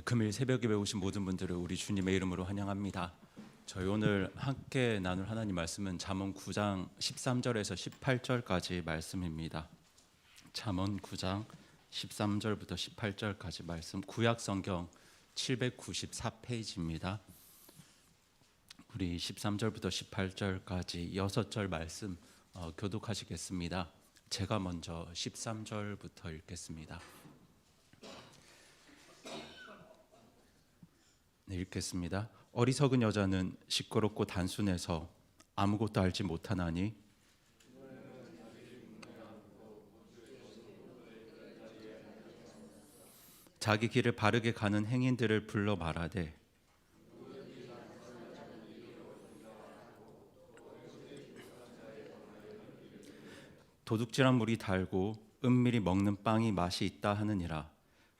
네, 금일 새벽에 배우신 모든 분들을 우리 주님의 이름으로 환영합니다. 저희 오늘 함께 나눌 하나님 말씀은 잠언 9장 13절에서 18절까지 말씀입니다. 잠언 9장 13절부터 18절까지 말씀 구약 성경 794페이지입니다. 우리 13절부터 18절까지 6절 말씀 어, 교독하시겠습니다. 제가 먼저 13절부터 읽겠습니다. 네, 읽겠습니다. 어리석은 여자는 시끄럽고 단순해서 아무것도 알지 못하나니 자기 길을 바르게 가는 행인들을 불러 말하되 도둑질한 물이 달고 은밀히 먹는 빵이 맛이 있다 하느니라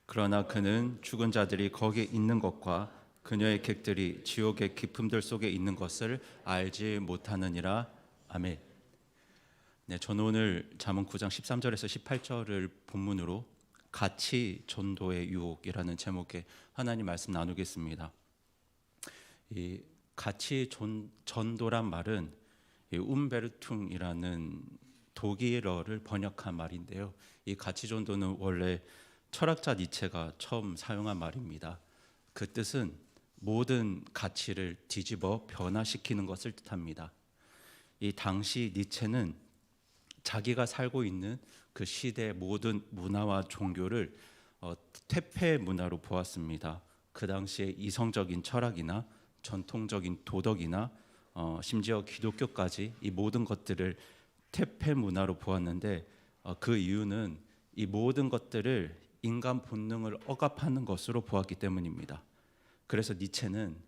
그러나 그는 죽은 자들이 거기에 있는 것과 그녀의 객들이 지옥의 깊음들 속에 있는 것을 알지 못하느니라 아멘. 네, 저는 오늘 잠언 9장 13절에서 18절을 본문으로 가치 전도의 유혹이라는 제목의 하나님 말씀 나누겠습니다. 이 가치 전, 전도란 말은 이 움베르퉁이라는 독일어를 번역한 말인데요. 이 가치 전도는 원래 철학자 니체가 처음 사용한 말입니다. 그 뜻은 모든 가치를 뒤집어 변화시키는 것을 뜻합니다. 이 당시 니체는 자기가 살고 있는 그 시대의 모든 문화와 종교를 어, 퇴폐 문화로 보았습니다. 그 당시에 이성적인 철학이나 전통적인 도덕이나 어, 심지어 기독교까지 이 모든 것들을 퇴폐 문화로 보았는데 어, 그 이유는 이 모든 것들을 인간 본능을 억압하는 것으로 보았기 때문입니다. 그래서 니체는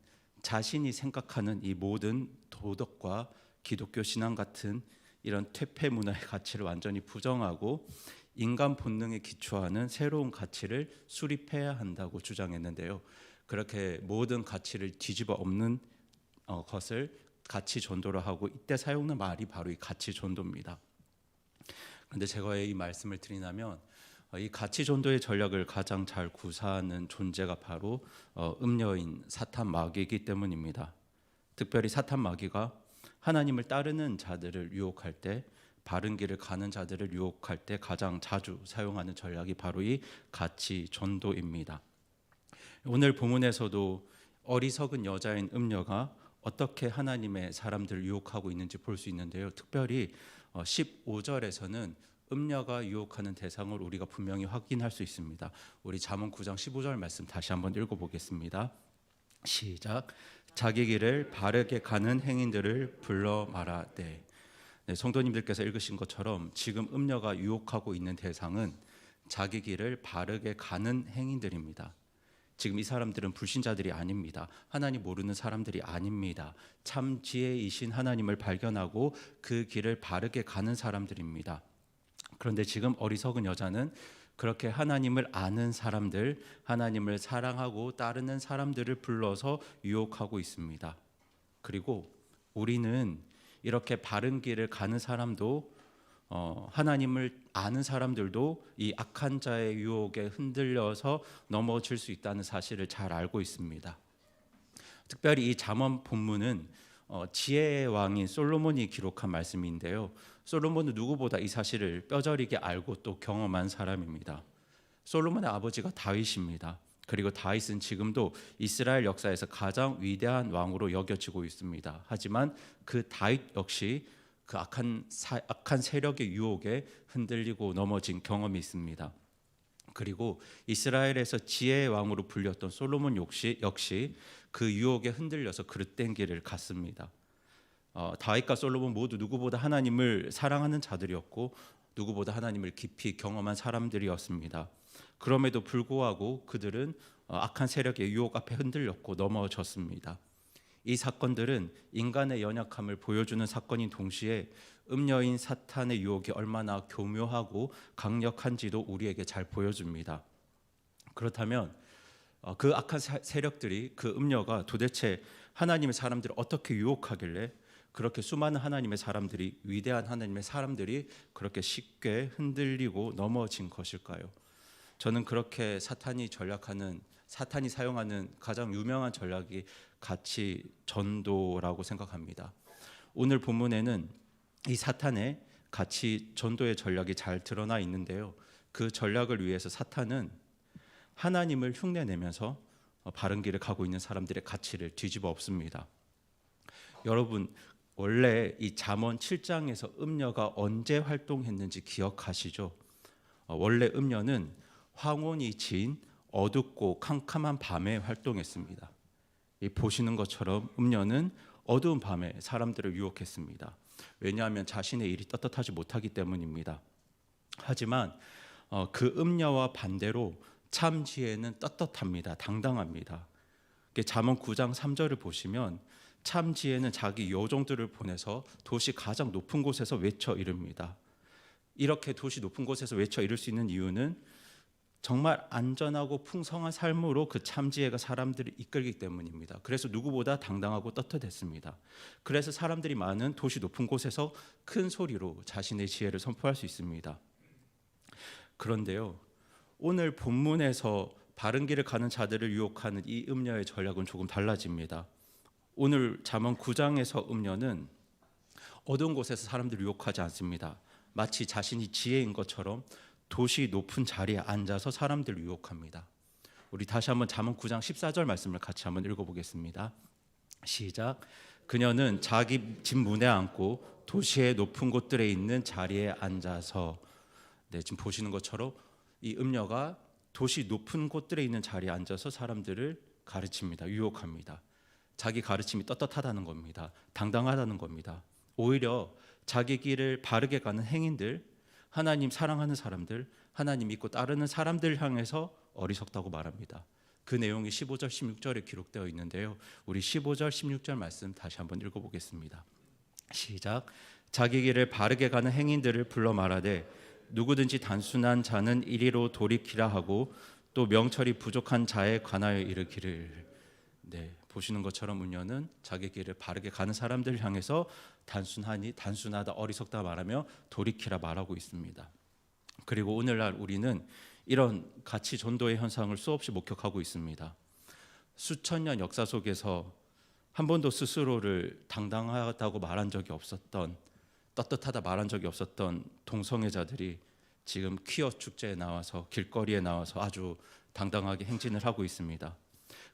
자신이 생각하는 이 모든 도덕과 기독교 신앙 같은 이런 퇴폐 문화의 가치를 완전히 부정하고 인간 본능에 기초하는 새로운 가치를 수립해야 한다고 주장했는데요. 그렇게 모든 가치를 뒤집어 엎는 어, 것을 가치 전도로 하고 이때 사용하는 말이 바로 이 가치 전도입니다. 그런데 제가 이 말씀을 드리냐면 어, 이 가치 전도의 전략을 가장 잘 구사하는 존재가 바로 어, 음녀인 사탄 마귀이기 때문입니다. 특별히 사탄 마귀가 하나님을 따르는 자들을 유혹할 때 바른 길을 가는 자들을 유혹할 때 가장 자주 사용하는 전략이 바로 이 가치 전도입니다. 오늘 본문에서도 어리석은 여자인 음녀가 어떻게 하나님의 사람들을 유혹하고 있는지 볼 수 있는데요. 특별히 15절에서는 음녀가 유혹하는 대상을 우리가 분명히 확인할 수 있습니다. 우리 잠언 9장 15절 말씀 다시 한번 읽어 보겠습니다. 시작. 자기 길을 바르게 가는 행인들을 불러 말하되. 네, 성도님들께서 읽으신 것처럼 지금 음녀가 유혹하고 있는 대상은 자기 길을 바르게 가는 행인들입니다. 지금 이 사람들은 불신자들이 아닙니다. 하나님 모르는 사람들이 아닙니다. 참 지혜이신 하나님을 발견하고 그 길을 바르게 가는 사람들입니다. 그런데 지금 어리석은 여자는 그렇게 하나님을 아는 사람들, 하나님을 사랑하고 따르는 사람들을 불러서 유혹하고 있습니다. 그리고 우리는 이렇게 바른 길을 가는 사람도 어, 하나님을 아는 사람들도 이 악한 자의 유혹에 흔들려서 넘어질 수 있다는 사실을 잘 알고 있습니다. 특별히 이 잠언 본문은 어, 지혜의 왕인 솔로몬이 기록한 말씀인데요. 솔로몬은 누구보다 이 사실을 뼈저리게 알고 또 경험한 사람입니다. 솔로몬의 아버지가 다윗입니다. 그리고 다윗은 지금도 이스라엘 역사에서 가장 위대한 왕으로 여겨지고 있습니다. 하지만 그 다윗 역시 그 악한 사, 악한 세력의 유혹에 흔들리고 넘어진 경험이 있습니다. 그리고 이스라엘에서 지혜의 왕으로 불렸던 솔로몬 역시 역시 그 유혹에 흔들려서 그릇된 길을 갔습니다. 어, 다윗과 솔로몬 모두 누구보다 하나님을 사랑하는 자들이었고 누구보다 하나님을 깊이 경험한 사람들이었습니다. 그럼에도 불구하고 그들은 어, 악한 세력의 유혹 앞에 흔들렸고 넘어졌습니다. 이 사건들은 인간의 연약함을 보여주는 사건인 동시에 음녀인 사탄의 유혹이 얼마나 교묘하고 강력한지도 우리에게 잘 보여줍니다. 그렇다면 어, 그 악한 세력들이 그 음녀가 도대체 하나님의 사람들을 어떻게 유혹하길래 그렇게 수많은 하나님의 사람들이 위대한 하나님의 사람들이 그렇게 쉽게 흔들리고 넘어진 것일까요? 저는 그렇게 사탄이 전략하는 사탄이 사용하는 가장 유명한 전략이 가치 전도라고 생각합니다. 오늘 본문에는 이 사탄의 가치 전도의 전략이 잘 드러나 있는데요. 그 전략을 위해서 사탄은 하나님을 흉내내면서 어, 바른 길을 가고 있는 사람들의 가치를 뒤집어 엎습니다. 여러분 원래 이 잠언 7장에서 음녀가 언제 활동했는지 기억하시죠? 어, 원래 음녀는 황혼이 진 어둡고 캄캄한 밤에 활동했습니다. 이 보시는 것처럼 음녀는 어두운 밤에 사람들을 유혹했습니다. 왜냐하면 자신의 일이 떳떳하지 못하기 때문입니다. 하지만 어, 그 음녀와 반대로 참 지혜는 떳떳합니다. 당당합니다. 잠언 9장 3절을 보시면 참 지혜는 자기 요정들을 보내서 도시 가장 높은 곳에서 외쳐 이릅니다. 이렇게 도시 높은 곳에서 외쳐 이룰 수 있는 이유는 정말 안전하고 풍성한 삶으로 그 참지혜가 사람들을 이끌기 때문입니다. 그래서 누구보다 당당하고 떳떳했습니다. 그래서 사람들이 많은 도시 높은 곳에서 큰 소리로 자신의 지혜를 선포할 수 있습니다. 그런데요, 오늘 본문에서 바른 길을 가는 자들을 유혹하는 이 음녀의 전략은 조금 달라집니다. 오늘 잠언 9장에서 음녀는 어두운 곳에서 사람들을 유혹하지 않습니다. 마치 자신이 지혜인 것처럼 도시 높은 자리에 앉아서 사람들을 유혹합니다. 우리 다시 한번 잠언 9장 14절 말씀을 같이 한번 읽어보겠습니다. 시작. 그녀는 자기 집 문에 앉고 도시의 높은 곳들에 있는 자리에 앉아서 네, 지금 보시는 것처럼 이 음녀가 도시 높은 곳들에 있는 자리에 앉아서 사람들을 가르칩니다. 유혹합니다. 자기 가르침이 떳떳하다는 겁니다. 당당하다는 겁니다. 오히려 자기 길을 바르게 가는 행인들, 하나님 사랑하는 사람들, 하나님 믿고 따르는 사람들 향해서 어리석다고 말합니다. 그 내용이 15절 16절에 기록되어 있는데요. 우리 15절 16절 말씀 다시 한번 읽어 보겠습니다. 시작. 자기 길을 바르게 가는 행인들을 불러 말하되 누구든지 단순한 자는 이리로 돌이키라 하고 또 명철이 부족한 자에 관하여 이르기를 네, 보시는 것처럼 운녀는 자기 길을 바르게 가는 사람들 향해서 단순하니 단순하다 어리석다 말하며 돌이키라 말하고 있습니다. 그리고 오늘날 우리는 이런 가치 전도의 현상을 수없이 목격하고 있습니다. 수천 년 역사 속에서 한 번도 스스로를 당당하다고 말한 적이 없었던 떳떳하다 말한 적이 없었던 동성애자들이 지금 퀴어 축제에 나와서 길거리에 나와서 아주 당당하게 행진을 하고 있습니다.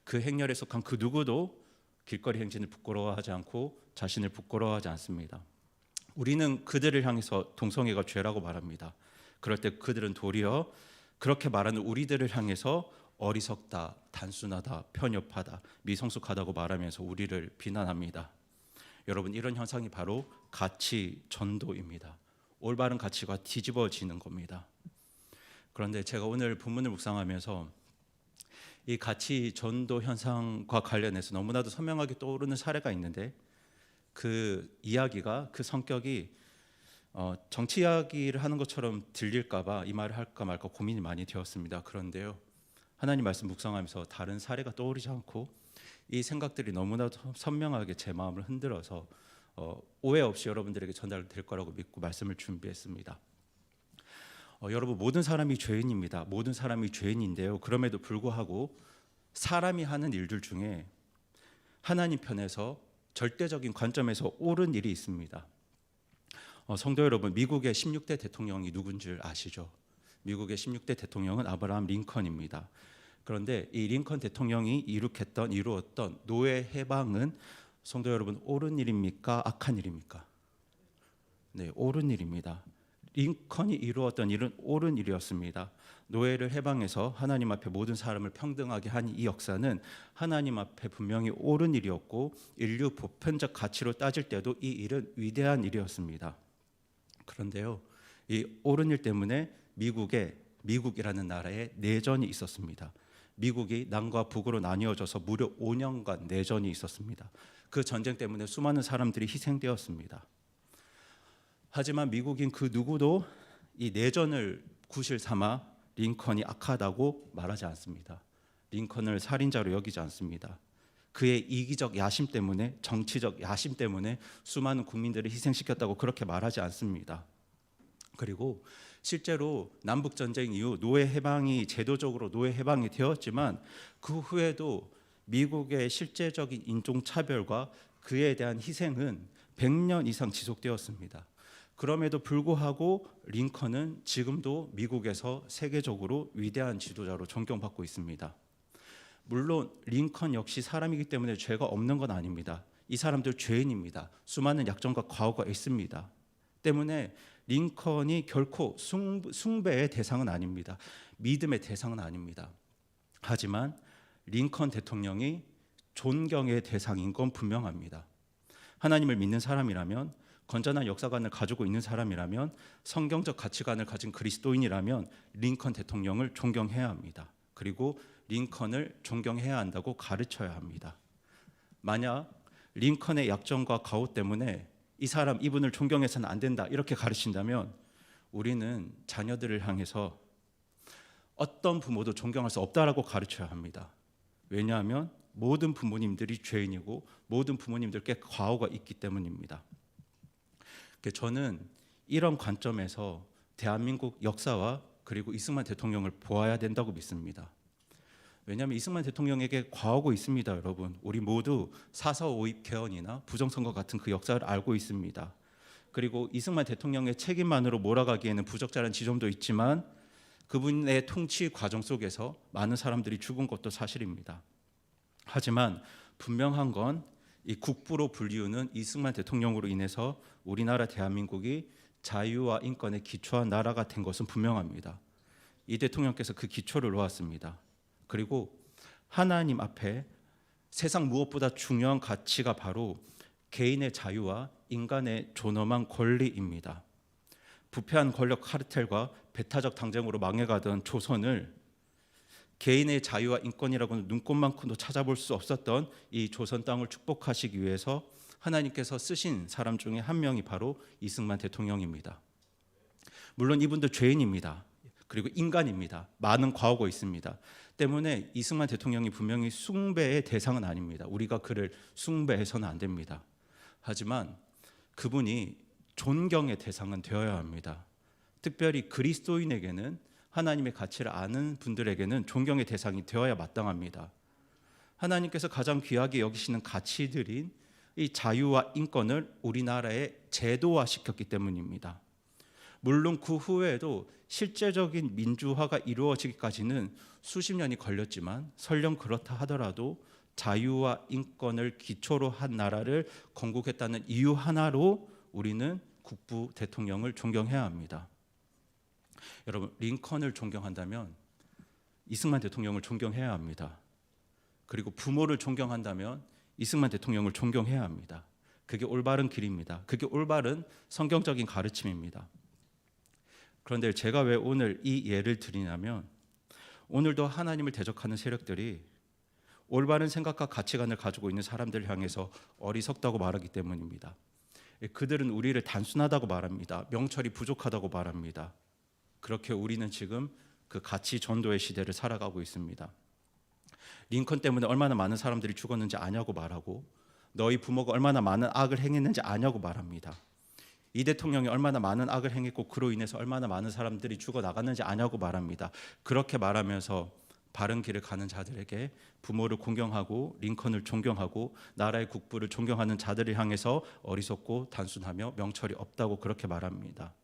그 행렬에 속한 그 누구도 길거리 행진을 부끄러워하지 않고 자신을 부끄러워하지 않습니다. 우리는 그들을 향해서 동성애가 죄라고 말합니다. 그럴 때 그들은 도리어 그렇게 말하는 우리들을 향해서 어리석다, 단순하다, 편협하다, 미성숙하다고 말하면서 우리를 비난합니다. 여러분 이런 현상이 바로 가치 전도입니다. 올바른 가치가 뒤집어지는 겁니다. 그런데 제가 오늘 본문을 묵상하면서 이 가치 전도 현상과 관련해서 너무나도 선명하게 떠오르는 사례가 있는데 그 이야기가 그 성격이 어, 정치 이야기를 하는 것처럼 들릴까봐 이 말을 할까 말까 고민이 많이 되었습니다. 그런데요, 하나님 말씀 묵상하면서 다른 사례가 떠오르지 않고 이 생각들이 너무나도 선명하게 제 마음을 흔들어서 어, 오해 없이 여러분들에게 전달될 거라고 믿고 말씀을 준비했습니다. 어, 여러분 모든 사람이 죄인입니다. 모든 사람이 죄인인데요. 그럼에도 불구하고 사람이 하는 일들 중에 하나님 편에서 절대적인 관점에서 옳은 일이 있습니다. 어, 성도 여러분, 미국의 16대 대통령이 누군 줄 아시죠? 미국의 16대 대통령은 아브라함 링컨입니다. 그런데 이 링컨 대통령이 이룩했던 이루었던 노예 해방은 성도 여러분 옳은 일입니까? 악한 일입니까? 네, 옳은 일입니다. 링컨이 이루었던 일은 옳은 일이었습니다. 노예를 해방해서 하나님 앞에 모든 사람을 평등하게 한 이 역사는 하나님 앞에 분명히 옳은 일이었고 인류 보편적 가치로 따질 때도 이 일은 위대한 일이었습니다. 그런데요, 이 옳은 일 때문에 미국에 미국이라는 나라에 내전이 있었습니다. 미국이 남과 북으로 나뉘어져서 무려 5년간 내전이 있었습니다. 그 전쟁 때문에 수많은 사람들이 희생되었습니다. 하지만 미국인 그 누구도 이 내전을 구실 삼아 링컨이 악하다고 말하지 않습니다. 링컨을 살인자로 여기지 않습니다. 그의 이기적 야심 때문에 정치적 야심 때문에 수많은 국민들을 희생시켰다고 그렇게 말하지 않습니다. 그리고 실제로 남북 전쟁 이후 노예 해방이 제도적으로 노예 해방이 되었지만 그 후에도 미국의 실제적인 인종 차별과 그에 대한 희생은 100년 이상 지속되었습니다. 그럼에도 불구하고 링컨은 지금도 미국에서 세계적으로 위대한 지도자로 존경받고 있습니다. 물론 링컨 역시 사람이기 때문에 죄가 없는 건 아닙니다. 이 사람들 죄인입니다. 수많은 약점과 과오가 있습니다. 때문에 링컨이 결코 숭, 숭배의 대상은 아닙니다. 믿음의 대상은 아닙니다. 하지만 링컨 대통령이 존경의 대상인 건 분명합니다. 하나님을 믿는 사람이라면 건전한 역사관을 가지고 있는 사람이라면 성경적 가치관을 가진 그리스도인이라면 링컨 대통령을 존경해야 합니다. 그리고 링컨을 존경해야 한다고 가르쳐야 합니다. 만약 링컨의 약점과 가오 때문에 이 사람 이분을 존경해서는 안 된다 이렇게 가르친다면 우리는 자녀들을 향해서 어떤 부모도 존경할 수 없다라고 가르쳐야 합니다. 왜냐하면 모든 부모님들이 죄인이고 모든 부모님들께 과오가 있기 때문입니다. 그래서 저는 이런 관점에서 대한민국 역사와 그리고 이승만 대통령을 보아야 된다고 믿습니다. 왜냐하면 이승만 대통령에게 과오고 있습니다, 여러분. 우리 모두 사서 오입 개헌이나 부정선거 같은 그 역사를 알고 있습니다. 그리고 이승만 대통령의 책임만으로 몰아가기에는 부적절한 지점도 있지만 그분의 통치 과정 속에서 많은 사람들이 죽은 것도 사실입니다. 하지만 분명한 건 이 국부로 불리우는 이승만 대통령으로 인해서 우리나라 대한민국이 자유와 인권에 기초한 나라가 된 것은 분명합니다. 이 대통령께서 그 기초를 놓았습니다. 그리고 하나님 앞에 세상 무엇보다 중요한 가치가 바로 개인의 자유와 인간의 존엄한 권리입니다. 부패한 권력 카르텔과 배타적 당쟁으로 망해가던 조선을 개인의 자유와 인권이라고는 눈꼽만큼도 찾아볼 수 없었던 이 조선 땅을 축복하시기 위해서 하나님께서 쓰신 사람 중에 한 명이 바로 이승만 대통령입니다. 물론 이분도 죄인입니다. 그리고 인간입니다. 많은 과오가 있습니다. 때문에 이승만 대통령이 분명히 숭배의 대상은 아닙니다. 우리가 그를 숭배해서는 안 됩니다. 하지만 그분이 존경의 대상은 되어야 합니다. 특별히 그리스도인에게는 하나님의 가치를 아는 분들에게는 존경의 대상이 되어야 마땅합니다. 하나님께서 가장 귀하게 여기시는 가치들인 이 자유와 인권을 우리나라에 제도화시켰기 때문입니다. 물론 그 후에도 실제적인 민주화가 이루어지기까지는 수십 년이 걸렸지만 설령 그렇다 하더라도 자유와 인권을 기초로 한 나라를 건국했다는 이유 하나로 우리는 국부 대통령을 존경해야 합니다. 여러분 링컨을 존경한다면 이승만 대통령을 존경해야 합니다. 그리고 부모를 존경한다면 이승만 대통령을 존경해야 합니다. 그게 올바른 길입니다. 그게 올바른 성경적인 가르침입니다. 그런데 제가 왜 오늘 이 예를 드리냐면 오늘도 하나님을 대적하는 세력들이 올바른 생각과 가치관을 가지고 있는 사람들 향해서 어리석다고 말하기 때문입니다. 그들은 우리를 단순하다고 말합니다. 명철이 부족하다고 말합니다. 그렇게 우리는 지금 그 가치 전도의 시대를 살아가고 있습니다. 링컨 때문에 얼마나 많은 사람들이 죽었는지 아냐고 말하고 너희 부모가 얼마나 많은 악을 행했는지 아냐고 말합니다. 이 대통령이 얼마나 많은 악을 행했고 그로 인해서 얼마나 많은 사람들이 죽어 나갔는지 아냐고 말합니다. 그렇게 말하면서 바른 길을 가는 자들에게 부모를 공경하고 링컨을 존경하고 나라의 국부를 존경하는 자들을 향해서 어리석고 단순하며 명철이 없다고 그렇게 말합니다.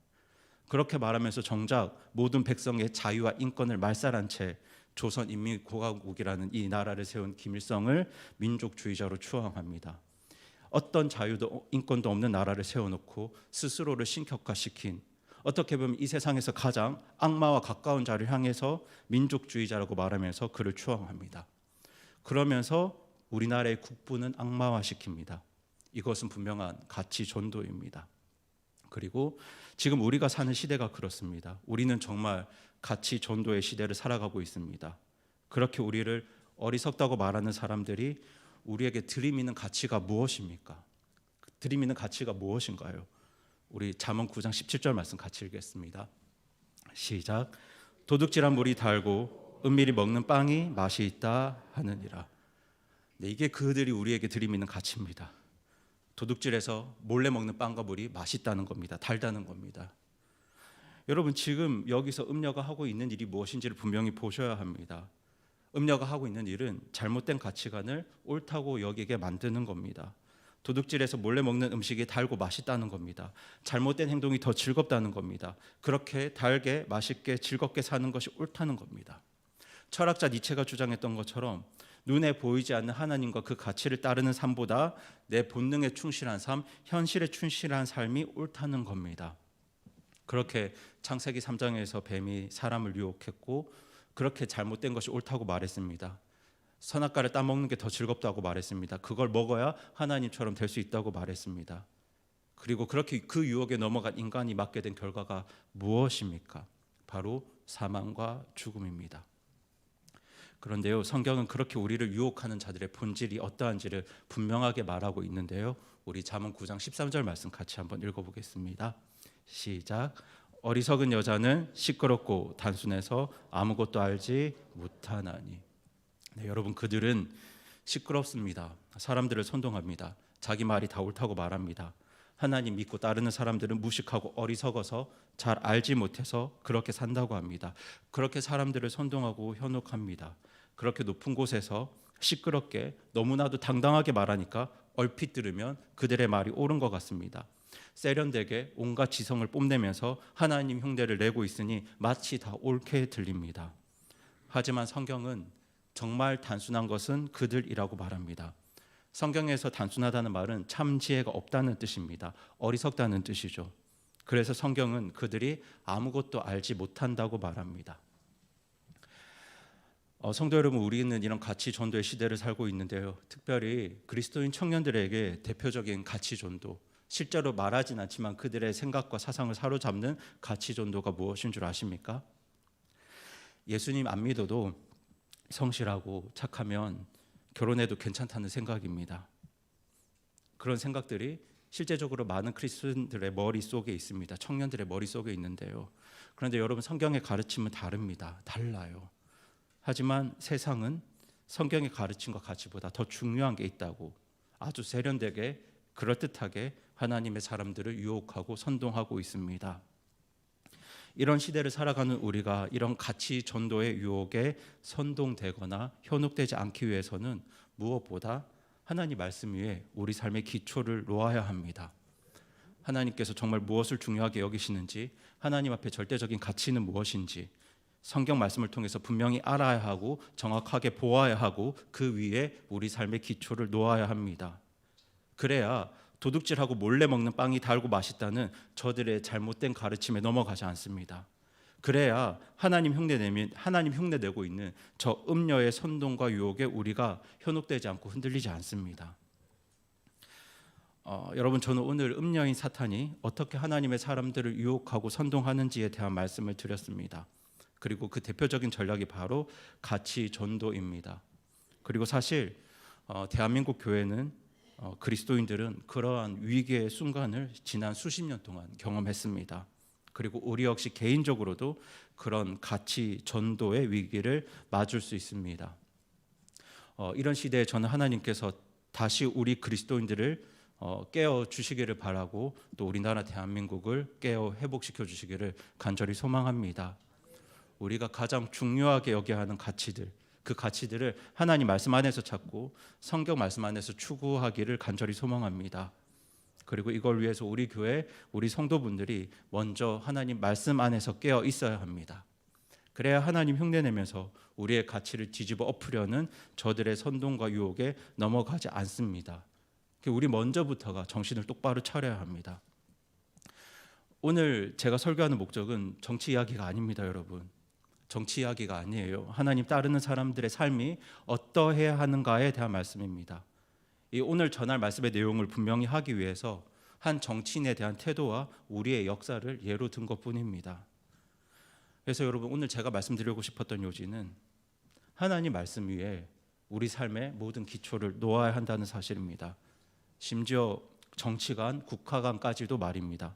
그렇게 말하면서 정작 모든 백성의 자유와 인권을 말살한 채 조선 인민공화국이라는 이 나라를 세운 김일성을 민족주의자로 추앙합니다. 어떤 자유도 인권도 없는 나라를 세워놓고 스스로를 신격화시킨 어떻게 보면 이 세상에서 가장 악마와 가까운 자를 향해서 민족주의자라고 말하면서 그를 추앙합니다. 그러면서 우리나라의 국부는 악마화시킵니다. 이것은 분명한 가치 전도입니다. 그리고 지금 우리가 사는 시대가 그렇습니다. 우리는 정말 가치 전도의 시대를 살아가고 있습니다. 그렇게 우리를 어리석다고 말하는 사람들이 우리에게 들이미는 가치가 무엇입니까? 들이미는 가치가 무엇인가요? 우리 잠언 9장 17절 말씀 같이 읽겠습니다. 시작. 도둑질한 물이 달고 은밀히 먹는 빵이 맛이 있다 하느니라. 네, 이게 그들이 우리에게 들이미는 가치입니다. 도둑질해서 몰래 먹는 빵과 물이 맛있다는 겁니다. 달다는 겁니다. 여러분 지금 여기서 음녀가 하고 있는 일이 무엇인지를 분명히 보셔야 합니다. 음녀가 하고 있는 일은 잘못된 가치관을 옳다고 여기게 만드는 겁니다. 도둑질에서 몰래 먹는 음식이 달고 맛있다는 겁니다. 잘못된 행동이 더 즐겁다는 겁니다. 그렇게 달게 맛있게 즐겁게 사는 것이 옳다는 겁니다. 철학자 니체가 주장했던 것처럼 눈에 보이지 않는 하나님과 그 가치를 따르는 삶보다 내 본능에 충실한 삶, 현실에 충실한 삶이 옳다는 겁니다. 그렇게 창세기 3장에서 뱀이 사람을 유혹했고 그렇게 잘못된 것이 옳다고 말했습니다. 선악과를 따먹는 게 더 즐겁다고 말했습니다. 그걸 먹어야 하나님처럼 될 수 있다고 말했습니다. 그리고 그렇게 그 유혹에 넘어간 인간이 맞게 된 결과가 무엇입니까? 바로 사망과 죽음입니다. 그런데요, 성경은 그렇게 우리를 유혹하는 자들의 본질이 어떠한지를 분명하게 말하고 있는데요. 우리 잠언 9장 13절 말씀 같이 한번 읽어보겠습니다. 시작. 어리석은 여자는 시끄럽고 단순해서 아무것도 알지 못하나니. 네, 여러분 그들은 시끄럽습니다. 사람들을 선동합니다. 자기 말이 다 옳다고 말합니다. 하나님 믿고 따르는 사람들은 무식하고 어리석어서 잘 알지 못해서 그렇게 산다고 합니다. 그렇게 사람들을 선동하고 현혹합니다. 그렇게 높은 곳에서 시끄럽게 너무나도 당당하게 말하니까 얼핏 들으면 그들의 말이 옳은 것 같습니다. 세련되게 온갖 지성을 뽐내면서 하나님 흉내를 내고 있으니 마치 다 옳게 들립니다. 하지만 성경은 정말 단순한 것은 그들이라고 말합니다. 성경에서 단순하다는 말은 참 지혜가 없다는 뜻입니다. 어리석다는 뜻이죠. 그래서 성경은 그들이 아무것도 알지 못한다고 말합니다. 어, 성도 여러분, 우리는 이런 가치 전도의 시대를 살고 있는데요. 특별히 그리스도인 청년들에게 대표적인 가치 전도, 실제로 말하진 않지만 그들의 생각과 사상을 사로잡는 가치 전도가 무엇인 줄 아십니까? 예수님 안 믿어도 성실하고 착하면 결혼해도 괜찮다는 생각입니다. 그런 생각들이 실제적으로 많은 크리스천들의 머릿속에 있습니다. 청년들의 머릿속에 있는데요. 그런데 여러분 성경의 가르침은 다릅니다. 달라요. 하지만 세상은 성경의 가르침과 가치보다 더 중요한 게 있다고 아주 세련되게 그럴듯하게 하나님의 사람들을 유혹하고 선동하고 있습니다. 이런 시대를 살아가는 우리가 이런 가치 전도의 유혹에 선동되거나 현혹되지 않기 위해서는 무엇보다 하나님 말씀 위에 우리 삶의 기초를 놓아야 합니다. 하나님께서 정말 무엇을 중요하게 여기시는지, 하나님 앞에 절대적인 가치는 무엇인지, 성경 말씀을 통해서 분명히 알아야 하고 정확하게 보아야 하고 그 위에 우리 삶의 기초를 놓아야 합니다. 그래야 도둑질하고 몰래 먹는 빵이 달고 맛있다는 저들의 잘못된 가르침에 넘어가지 않습니다. 그래야 하나님 흉내 내면 하나님 흉내 내고 있는 저 음녀의 선동과 유혹에 우리가 현혹되지 않고 흔들리지 않습니다. 어, 여러분 저는 오늘 음녀인 사탄이 어떻게 하나님의 사람들을 유혹하고 선동하는지에 대한 말씀을 드렸습니다. 그리고 그 대표적인 전략이 바로 가치 전도입니다. 그리고 사실 어, 대한민국 교회는 어, 그리스도인들은 그러한 위기의 순간을 지난 수십 년 동안 경험했습니다. 그리고 우리 역시 개인적으로도 그런 가치 전도의 위기를 맞을 수 있습니다. 어, 이런 시대에 저는 하나님께서 다시 우리 그리스도인들을 어, 깨어 주시기를 바라고 또 우리나라 대한민국을 깨어 회복시켜 주시기를 간절히 소망합니다. 우리가 가장 중요하게 여겨야 하는 가치들, 그 가치들을 하나님 말씀 안에서 찾고 성경 말씀 안에서 추구하기를 간절히 소망합니다. 그리고 이걸 위해서 우리 교회 우리 성도분들이 먼저 하나님 말씀 안에서 깨어 있어야 합니다. 그래야 하나님 흉내내면서 우리의 가치를 뒤집어 엎으려는 저들의 선동과 유혹에 넘어가지 않습니다. 우리 먼저부터가 정신을 똑바로 차려야 합니다. 오늘 제가 설교하는 목적은 정치 이야기가 아닙니다, 여러분. 정치 이야기가 아니에요. 하나님 따르는 사람들의 삶이 어떠해야 하는가에 대한 말씀입니다. 이 오늘 전할 말씀의 내용을 분명히 하기 위해서 한 정치인에 대한 태도와 우리의 역사를 예로 든 것뿐입니다. 그래서 여러분 오늘 제가 말씀드리고 싶었던 요지는 하나님 말씀 위에 우리 삶의 모든 기초를 놓아야 한다는 사실입니다. 심지어 정치관, 국가관까지도 말입니다.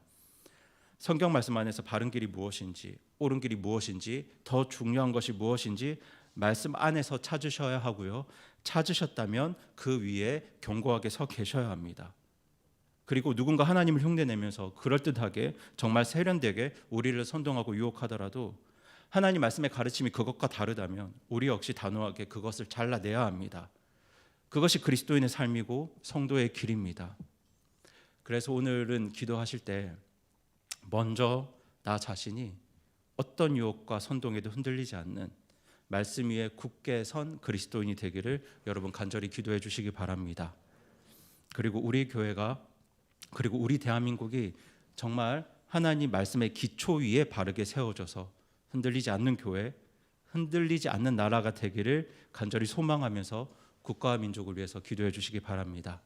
성경 말씀 안에서 바른 길이 무엇인지, 옳은 길이 무엇인지, 더 중요한 것이 무엇인지 말씀 안에서 찾으셔야 하고요. 찾으셨다면 그 위에 견고하게 서 계셔야 합니다. 그리고 누군가 하나님을 흉내내면서 그럴듯하게 정말 세련되게 우리를 선동하고 유혹하더라도 하나님 말씀의 가르침이 그것과 다르다면 우리 역시 단호하게 그것을 잘라내야 합니다. 그것이 그리스도인의 삶이고 성도의 길입니다. 그래서 오늘은 기도하실 때 먼저 나 자신이 어떤 유혹과 선동에도 흔들리지 않는 말씀 위에 굳게 선 그리스도인이 되기를 여러분 간절히 기도해 주시기 바랍니다. 그리고 우리 교회가 그리고 우리 대한민국이 정말 하나님 말씀의 기초 위에 바르게 세워져서 흔들리지 않는 교회, 흔들리지 않는 나라가 되기를 간절히 소망하면서 국가와 민족을 위해서 기도해 주시기 바랍니다.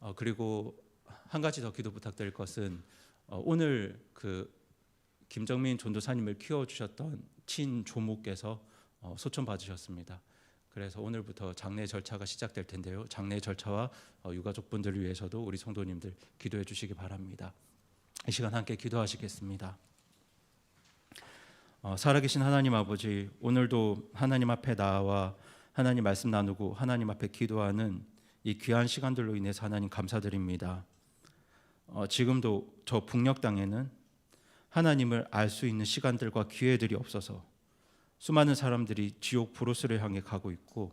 어, 그리고 한 가지 더 기도 부탁드릴 것은 어, 오늘 그 김정민 전도사님을 키워 주셨던 친 조모께서 어, 소천 받으셨습니다. 그래서 오늘부터 장례 절차가 시작될 텐데요. 장례 절차와 어, 유가족분들을 위해서도 우리 성도님들 기도해 주시기 바랍니다. 이 시간 함께 기도하시겠습니다. 어, 살아계신 하나님 아버지, 오늘도 하나님 앞에 나와 하나님 말씀 나누고 하나님 앞에 기도하는 이 귀한 시간들로 인해서 하나님 감사드립니다. 어, 지금도 저 북녘 땅에는 하나님을 알 수 있는 시간들과 기회들이 없어서 수많은 사람들이 지옥 브로스를 향해 가고 있고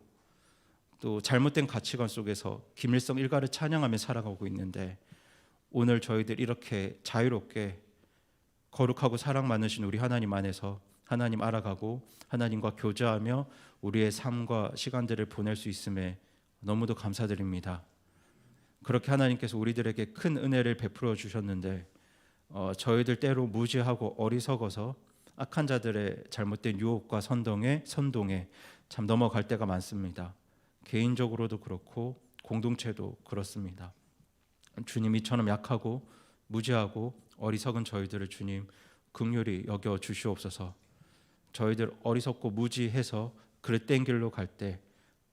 또 잘못된 가치관 속에서 김일성 일가를 찬양하며 살아가고 있는데 오늘 저희들 이렇게 자유롭게 거룩하고 사랑 많으신 우리 하나님 안에서 하나님 알아가고 하나님과 교제하며 우리의 삶과 시간들을 보낼 수 있음에 너무도 감사드립니다. 그렇게 하나님께서 우리들에게 큰 은혜를 베풀어 주셨는데 어, 저희들 때로 무지하고 어리석어서 악한 자들의 잘못된 유혹과 선동에 선동에 참 넘어갈 때가 많습니다. 개인적으로도 그렇고 공동체도 그렇습니다. 주님 이 처럼 약하고 무지하고 어리석은 저희들을 주님 긍휼히 여겨 주시옵소서. 저희들 어리석고 무지해서 그릇된 길로 갈 때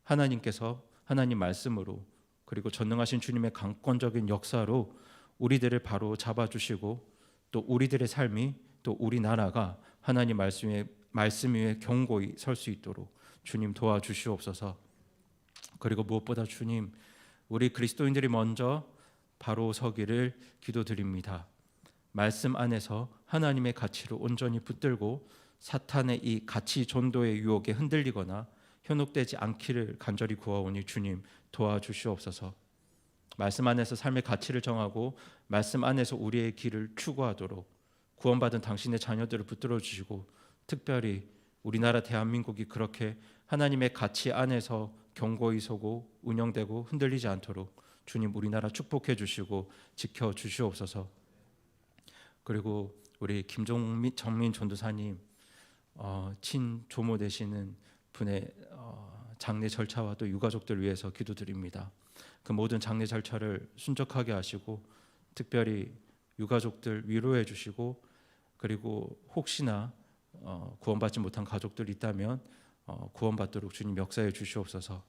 하나님께서 하나님 말씀으로 그리고 전능하신 주님의 강권적인 역사로 우리들을 바로 잡아 주시고 또 우리들의 삶이 또 우리 나라가 하나님 말씀 위에 말씀 위에 경고히 설 수 있도록 주님 도와주시옵소서. 그리고 무엇보다 주님 우리 그리스도인들이 먼저 바로 서기를 기도드립니다. 말씀 안에서 하나님의 가치로 온전히 붙들고 사탄의 이 가치 전도의 유혹에 흔들리거나 현혹되지 않기를 간절히 구하오니 주님 도와주시옵소서. 말씀 안에서 삶의 가치를 정하고 말씀 안에서 우리의 길을 추구하도록 구원받은 당신의 자녀들을 붙들어 주시고 특별히 우리나라 대한민국이 그렇게 하나님의 가치 안에서 경고히 서고 운영되고 흔들리지 않도록 주님 우리나라 축복해 주시고 지켜 주시옵소서. 그리고 우리 김종민 전도사님 어, 친 조모 되시는 분의 어, 장례 절차와 또 유가족들 위해서 기도드립니다. 그 모든 장례 절차를 순적하게 하시고 특별히 유가족들 위로해 주시고 그리고 혹시나 어, 구원받지 못한 가족들이 있다면 어, 구원받도록 주님 역사해 주시옵소서.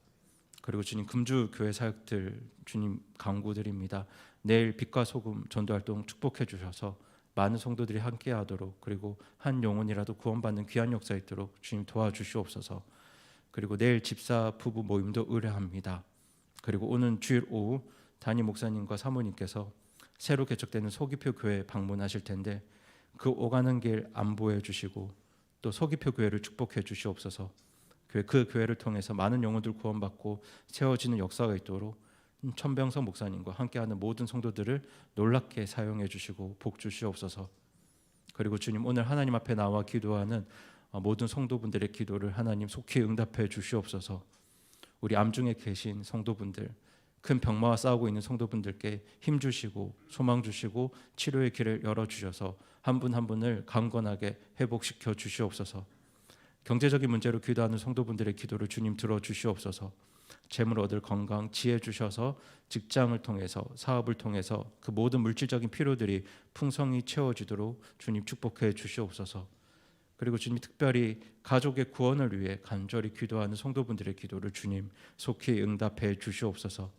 그리고 주님 금주 교회 사역들 주님 강구드립니다. 내일 빛과 소금 전도 활동 축복해 주셔서 많은 성도들이 함께 하도록 그리고 한 영혼이라도 구원받는 귀한 역사 있도록 주님 도와주시옵소서. 그리고 내일 집사 부부 모임도 의뢰합니다. 그리고 오는 주일 오후 담임 목사님과 사모님께서 새로 개척되는 소기표 교회 방문하실 텐데 그 오가는 길 안보해 주시고 또 소기표 교회를 축복해 주시옵소서. 그 교회를 통해서 많은 영혼들 구원받고 세워지는 역사가 있도록 천병석 목사님과 함께하는 모든 성도들을 놀랍게 사용해 주시고 복 주시옵소서. 그리고 주님 오늘 하나님 앞에 나와 기도하는 어, 모든 성도분들의 기도를 하나님 속히 응답해 주시옵소서. 우리 암중에 계신 성도분들 큰 병마와 싸우고 있는 성도분들께 힘 주시고 소망 주시고 치료의 길을 열어 주셔서 한 분 한 분을 강건하게 회복시켜 주시옵소서. 경제적인 문제로 기도하는 성도분들의 기도를 주님 들어 주시옵소서. 재물 얻을 건강 지혜 주셔서 직장을 통해서 사업을 통해서 그 모든 물질적인 필요들이 풍성히 채워지도록 주님 축복해 주시옵소서. 그리고 주님 특별히 가족의 구원을 위해 간절히 기도하는 성도분들의 기도를 주님 속히 응답해 주시옵소서.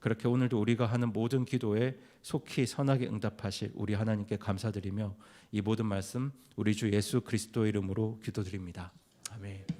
그렇게 오늘도 우리가 하는 모든 기도에 속히 선하게 응답하실 우리 하나님께 감사드리며 이 모든 말씀 우리 주 예수 그리스도 이름으로 기도드립니다. 아멘.